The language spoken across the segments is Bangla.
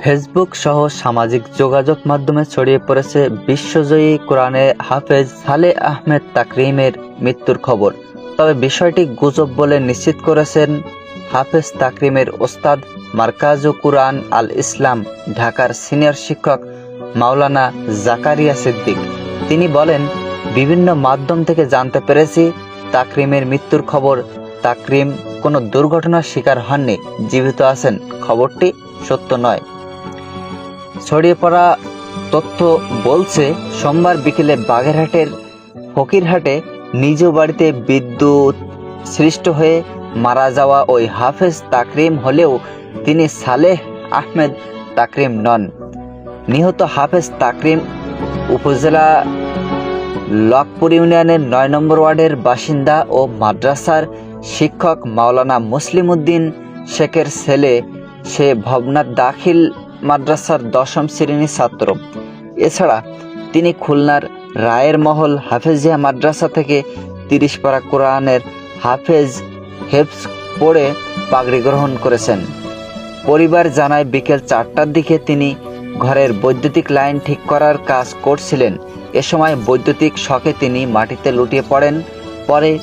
ফেসবুক সহ সামাজিক যোগাযোগ মাধ্যমে ছড়িয়ে পড়েছে বিশ্বজয়ী কোরআনে হাফেজ সালে আহমেদ তাকরিমের মৃত্যুর খবর। তবে বিষয়টি গুজব বলে নিশ্চিত করেছেন হাফেজ তাকরিমের ওস্তাদ মার্কাজ কুরআন আল ইসলাম ঢাকার সিনিয়র শিক্ষক মাওলানা জাকারিয়া সিদ্দিক। তিনি বলেন, বিভিন্ন মাধ্যম থেকে জানতে পেরেছি তাকরিমের মৃত্যুর খবর তাকরিম কোনো দুর্ঘটনার শিকার হননি, জীবিত আছেন, খবরটি সত্য নয়। ছড়িয়ে পড়া তথ্য বলছে, সোমবার বিকেলে বাগেরহাটের ফকিরহাটে নিজ বাড়িতে বিদ্যুৎ সৃষ্ট হয়ে মারা যাওয়া ওই হাফেজ তাকরিম হলেও তিনি সালেহ আহমেদ তাকরিম নন। নিহত হাফেজ তাকরিম উপজেলা লকপুর ইউনিয়নের নয় নম্বর ওয়ার্ডের বাসিন্দা ও মাদ্রাসার শিক্ষক মাওলানা মুসলিম উদ্দিন শেখের ছেলে, সে ভবনাথ দাখিল মাদ্রাসার দশম শ্রেণির ছাত্র। এছাড়া তিনি খুলনার রায়ের মহল হাফেজিয়া মাদ্রাসা থেকে তিরিশ পারা কোরআনের হাফেজ হেফস পড়ে পাগড়ি গ্রহণ করেছেন। পরিবার জানায় বিকেল চারটার দিকে তিনি ঘরের বৈদ্যুতিক লাইন ঠিক করার কাজ করছিলেন। এ সময় বৈদ্যুতিক শখে তিনি মাটিতে লুটিয়ে পড়েন। পরে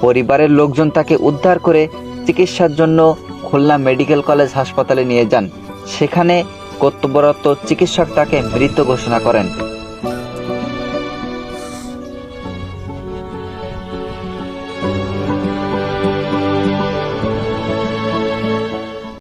পরিবারের লোকজন তাকে উদ্ধার করে চিকিৎসার জন্য খুলনা মেডিকেল কলেজ হাসপাতালে নিয়ে যান। সেখানে কর্তব্যরত চিকিৎসক তাকে মৃত ঘোষণা করেন।